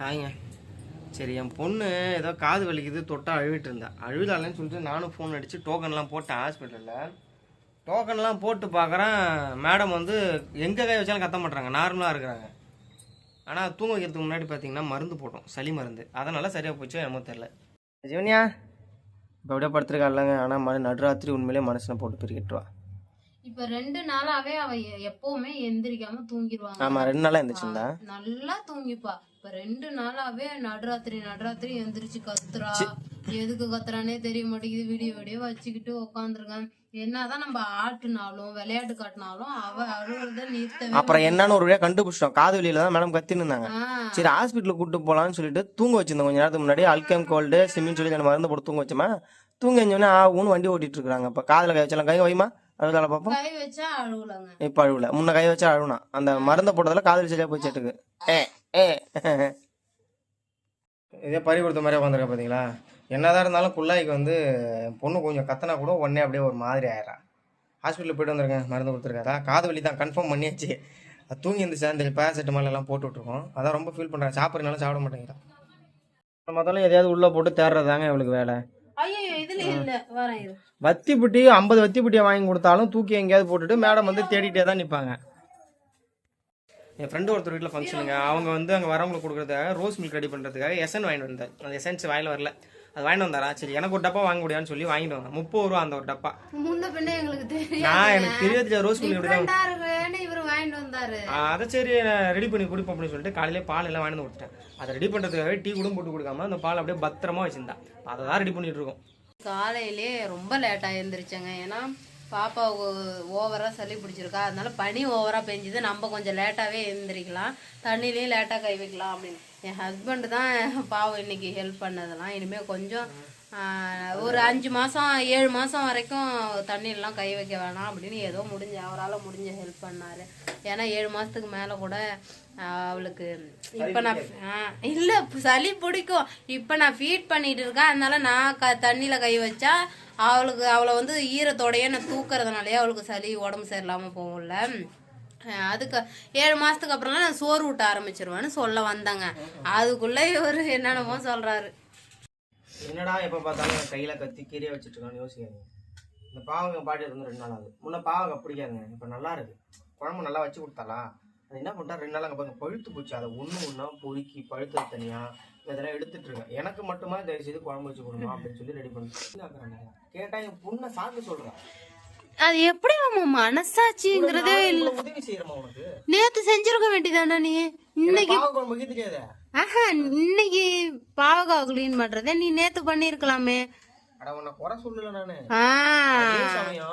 ஹாய்ங்க. சரி என் பொண்ணு ஏதோ காது வலிக்குது தொட்டால் அழுவிட்டு இருந்தா. அழுதாலன்னு சொல்லிட்டு நானும் ஃபோன் அடித்து டோக்கன்லாம் போட்டேன் ஹாஸ்பிட்டலில் டோக்கன்லாம் போட்டு பார்க்குறேன் மேடம் வந்து எங்கே கை வச்சாலும் கத்த மாட்டுறாங்க நார்மலாக இருக்கிறாங்க. ஆனால் தூங்க வைக்கிறதுக்கு முன்னாடி பார்த்தீங்கன்னா மருந்து போட்டோம். சளி மருந்து. அதனால சரியாக போச்சோ என்னமோ தெரில ஜீவன்யா இப்போ அப்படியே படுத்துருக்கா இல்லைங்க ஆனால் மணி நடுராத்திரி உண்மையிலே மனசில் போட்டு பிரிக்கிட்டுருவா இப்ப ரெண்டு நாளாவே அவ எப்பவுமே எந்திரிக்காம தூங்கிடுவாங்க ஆமாம் ரெண்டு நாளாக இருந்துச்சுங்களா நல்லா தூங்கிப்பா. இப்ப ரெண்டு நாளாவே நடுராத்திரி நடுராத்திரி எந்திரிச்சு கத்துறா. எதுக்கு கத்துறானே தெரிய மாட்டேங்குது. வீடியோ வீடியோ வச்சுக்கிட்டு உட்காந்துருக்கான் என்னதான் நம்ம ஆட்டுனாலும் விளையாட்டு காட்டினாலும் அவ அழுகுறத நிறுத்தவே அப்புறம் என்னன்னு ஒரு வழியாக கண்டுபிடிச்சிட்டோம். காது வெளியில தான் மேடம் கத்தின்னு இருந்தாங்க சரி ஹாஸ்பிட்டலுக்கு கூட்டு போகலான்னு சொல்லிட்டு தூங்க வச்சிருந்தோம். கொஞ்ச நேரத்துக்கு முன்னாடி அல்கேம் கோல்டு சிமின்னு சொல்லி மருந்து போட்டு தூங்க வச்சோமா? தூங்க வச்சோடனே ஆ ஊன்னு வண்டி ஓட்டிட்டு இருக்காங்க இப்போ காதில் கை வச்சாலும். கை வைமா அழுதால பார்ப்போம் கை வச்சா இப்போ அழுவல. முன்ன கை வச்சா அழுவனா. அந்த மருந்தை போட்டதால காதல் சரியா போய் செட்டுக்கு ஏ ஏ. இதே பறி கொடுத்த மாதிரி உட்காந்துருக்க பார்த்தீங்களா என்னதான் இருந்தாலும் குள்ளாய்க்கு வந்து பொண்ணு கொஞ்சம் கத்தனா கூட உடனே அப்படியே ஒரு மாதிரி ஆயிடுறா. ஹாஸ்பிட்டலுக்கு போயிட்டு வந்திருக்கேன். மருந்து கொடுத்துருக்காரா காது வலி தான் கன்ஃபார்ம் பண்ணியாச்சு. அது தூங்கி இருந்துச்சு அந்த பேராசிட்டமால் எல்லாம் போட்டு விட்ருக்கோம் அதான் ரொம்ப ஃபீல் பண்ணுறேன் சாப்பிட்றதுனால சாப்பிட மாட்டேங்கிறா. முதல்ல எதையாவது உள்ளே போட்டு தேடுறதாங்க இவளுக்கு வேலை. வத்தி புட்டி ஐம்பது வத்தி புட்டியை வாங்கி கொடுத்தாலும் தூக்கி எங்கேயாவது போட்டுட்டு மேடம் வந்து தேடிட்டே தான் நிற்பாங்க என் ஃப்ரெண்டு ஒருத்தர் வீட்டில் ஃபங்க்ஷனுங்க அவங்க வந்து அங்கே வரவங்களுக்கு கொடுக்குறதுக்காக ரோஸ் மில்க் ரெடி பண்ணுறதுக்காக எசன் வாங்கிட்டு வந்தார். அந்த எசன்ஸ் வாயில் வரல. அது வாங்கிட்டு வந்தாரா? சரி எனக்கு ஒரு டப்பா வாங்க முடியாதுன்னு சொல்லி வாங்கிட்டு வந்தேன். முப்பது ரூபா அந்த ஒரு டப்பா. முன்ன பின்ன எங்களுக்கு நான் எனக்கு தெரியாது ரோஸ் மில்க் தான். வாங்கிட்டு வந்தாரு. அதை சரி ரெடி பண்ணி குடிப்போம் அப்படின்னு சொல்லிட்டு காலையிலே பால் எல்லாம் வந்து கொடுத்துட்டேன். அதை ரெடி பண்ணுறதுக்காக டீ கூட போட்டு கொடுக்காம அந்த பால் அப்படியே பத்திரமா வச்சிருந்தா. அதை தான் ரெடி பண்ணிட்டு இருக்கோம். காலையிலே ரொம்ப லேட்டா எழுந்திரிச்சேங்க ஏன்னா பாப்பாவுக்கு ஓவரா சளி பிடிச்சிருக்கா. அதனால பனி ஓவரா பெஞ்சுது. நம்ம கொஞ்சம் லேட்டாவே எழுந்திரிக்கலாம் தண்ணிலையும் லேட்டா கை வைக்கலாம் அப்படின்னு. என் ஹஸ்பண்ட் தான் பாவம் இன்னைக்கு ஹெல்ப் பண்ணதெல்லாம். இனிமே கொஞ்சம் ஒரு அஞ்சு மாசம் ஏழு மாசம் வரைக்கும் தண்ணியெல்லாம் கை வைக்க வேணாம் அப்படின்னு ஏதோ முடிஞ்ச அவரால் முடிஞ்ச ஹெல்ப் பண்ணாரு. ஏன்னா ஏழு மாசத்துக்கு மேல கூட அவளுக்கு இப்ப நான் ஆஹ், இல்ல சளி பிடிக்கும். இப்ப நான் ஃபீட் பண்ணிட்டு இருக்கேன். அதனால நான் க தண்ணியில கை வச்சா அவளுக்கு அவளை வந்து ஈரத்தோடையே நான் தூக்குறதுனாலயே அவளுக்கு சளி உடம்பு சரியில்லாம போகும்ல. அதுக்கு ஏழு மாசத்துக்கு அப்புறம்லாம் நான் சோறு ஊட்ட ஆரம்பிச்சிருவேன்னு சொல்ல வந்தேங்க. அதுக்குள்ளே இவரு என்னென்னமோ சொல்றாரு. என்னடா எப்போ பார்த்தாலும் கையில் கத்தி கீரையை வச்சுட்டு இருக்கான்னு யோசிக்காதீங்க. இந்த பாவங்க பாட்டி இருந்து ரெண்டு நாள் ஆகுது. முன்ன பாவங்க பிடிக்காதுங்க. இப்போ நல்லா இருக்கு. குழம்பு நல்லா வச்சு கொடுத்தாலா அது என்ன பண்ணிட்டா ரெண்டு நாள் அங்கே பாருங்க பழுத்து போச்சு. அதை ஒன்று ஒன்றா பொறுக்கி பழுத்தது தனியாக இதெல்லாம் எடுத்துட்டு இருக்கேன். எனக்கு மட்டுமா தயவு செய்து குழம்பு வச்சு கொடுமா அப்படின்னு சொல்லி ரெடி பண்ணி கேட்டா என் பொண்ணை சாப்பிட்டு சொல்றேன் அது எப்படி நம்ம மனசாட்சிங்கிறதே இல்ல உதவி செய்யறமா உனக்கு. நேத்து செஞ்சிருக்க வேண்டியதானே நீ? இன்னைக்கு தெரியாதே. ஆஹா இன்னைக்கு பாவக்காய் க்ளீன் பண்றதே நீ நேத்து பண்ணிருக்கலாமே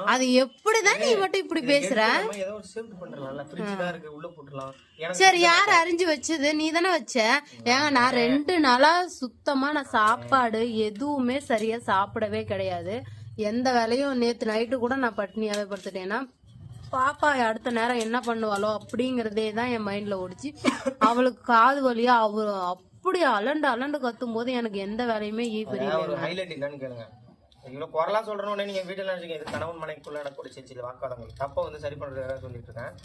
அதே எப்படிதான் நீ மட்டும் இப்படி பேசுற? சரி யார் அறிஞ்சு வச்சது? நீ தானே வச்ச? ஏங்க நான் ரெண்டு நாளா சுத்தமா நான் சாப்பாடு எதுவுமே சரியா சாப்பிடவே கிடையாது. எந்த வேலையும் நேத்து நைட்டு கூட நான் பட்னியாவே படுத்துட்டேன்னா பாப்பா அடுத்த நேரம் என்ன பண்ணுவாளோ அப்படிங்கறதே தான் என் மைண்ட்ல ஓடிச்சு. அவளுக்கு காது வழியா அவ அப்படி அலண்டு அலண்டு கத்தும் போது எனக்கு எந்த வேலையுமே ஈ ஒரு ஹைலைட் என்னன்னு கேளுங்க. இவ்வளவு குரலா சொல்கிறோன்னே நீங்க வீட்டுல இது கணவன் மனைக்குள்ள நடக்கூடிய சில வாக்குவாதங்கள் தப்ப வந்து சரி பண்றதுக்காக சொல்லிட்டு இருக்கேன்.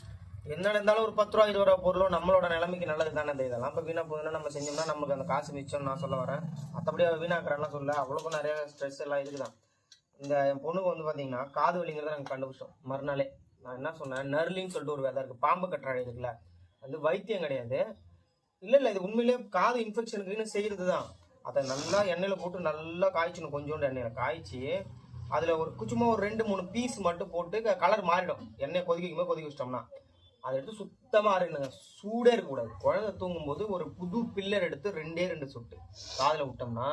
என்ன இருந்தாலும் ஒரு பத்து ரூபா இருபது ரூபா பொருளும் நம்மளோட நிலைமைக்கு நல்லது தானே இந்த இதெல்லாம். இப்ப வீணா போகுதுன்னா நம்ம செஞ்சோம்னா நமக்கு அந்த காசு மிச்சம் நான் சொல்ல வரேன். மற்றபடி வீணாக்குறான்லாம் சொல்ல அவளுக்கும் நிறைய ஸ்ட்ரெஸ் எல்லாம் இருக்குதான். இந்த என் பொண்ணுக்கு வந்து பாத்தீங்கன்னா காது வலிங்கிறத நாங்கள் கண்டுபிடிச்சோம். மறுநாளே. நான் என்ன சொன்னேன்? நர்லின்னு சொல்லிட்டு ஒரு வேலை இருக்குது பாம்பு கட்டுறாழை இருக்குல்ல அது வைத்தியம் கிடையாது. இல்லை இல்லை இது உண்மையிலேயே காது இன்ஃபெக்ஷனுக்குன்னு செய்கிறது தான் அதை நல்லா எண்ணெயில் போட்டு நல்லா காய்ச்சணும் கொஞ்சோண்டு எண்ணெயில். காய்ச்சி அதில் ஒரு சும்மா ஒரு ரெண்டு மூணு பீஸ் மட்டும் போட்டு கலர் மாறிடும். எண்ணெய் கொதிக்கும் போது கொதிக்க வச்சிட்டோம்னா. அதை எடுத்து சுத்தமாக அரைக்கணுங்க சூடே இருக்கக்கூடாது. குழந்தை தூங்கும்போது ஒரு புது பில்லர் எடுத்து ரெண்டே ரெண்டு சுட்டு. காதில் விட்டோம்னா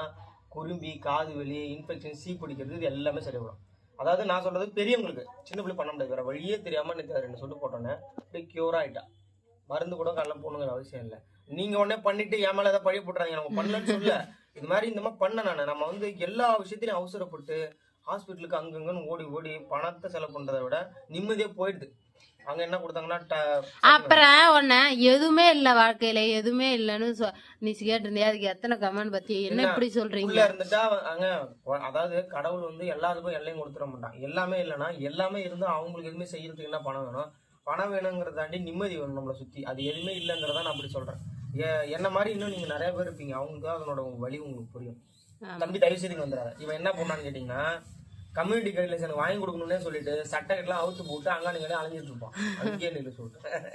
குரும்பி காது வலி இன்ஃபெக்ஷன் சீ பிடிக்கிறது இது எல்லாமே சரிவிடும் அதாவது நான் சொல்றது பெரியவங்களுக்கு சின்ன பிள்ளை பண்ண முடியாது. வேற வழியே தெரியாம நேற்று ரெண்டு சொட்டு போட்டோன்னே அப்படியே கியூர் ஆயிட்டா. மருந்து கூட காலைல போகணுங்கிற அவசியம் இல்லை. நீங்க உடனே பண்ணிட்டு என் மேல ஏதாவது பழி போட்டுறாங்க நம்ம பண்ணலன்னு சொல்ல இது மாதிரி இந்த மாதிரி பண்ண நான். நம்ம வந்து எல்லா விஷயத்திலையும் அவசரப்பட்டு ஹாஸ்பிட்டலுக்கு அங்கங்கன்னு ஓடி ஓடி பணத்தை செலவு பண்றதை விட நிம்மதியா போயிடுது. அங்க என்ன கொடுத்தாங்கன்னா அப்புறம் உன்ன எதுவுமே இல்ல வாழ்க்கையில எதுவுமே இல்லைன்னு நீ கேட்டிருந்தியா? அதுக்கு எத்தனை கமெண்ட் பத்தி? என்ன இப்படி சொல்றீங்க? இருந்துட்டா அங்க அதாவது கடவுள் வந்து எல்லாருக்கும் எல்லையும் கொடுத்துட மாட்டான். எல்லாமே இல்லைன்னா எல்லாமே இருந்தா அவங்களுக்கு எதுவுமே செய்யறதுக்கு என்ன பணம் வேணும்? பணம் வேணுங்கிறத தாண்டி நிம்மதி வேணும் நம்மளை சுத்தி. அது எதுவுமே இல்லைங்கிறத நான் அப்படி சொல்றேன். என்ன மாதிரி இன்னும் நீங்க நிறைய பேர் இருப்பீங்க. அவங்களுக்கு தான் அதனோட வழி உங்களுக்கு புரியும். தம்பி தயவு செய்து வந்துடாத இவன் என்ன பண்ணான்னு கேட்டீங்கன்னா கம்யூனிட்டி கைட்லைன்ஸ் எனக்கு வாங்கி கொடுக்கணும்னே சொல்லிட்டு சட்டை கட்டெல்லாம் அவுத்து போட்டு அங்கே நீங்க அலைஞ்சிட்டு இருப்பான். அதுக்கே நில்லு சொல்லிட்டு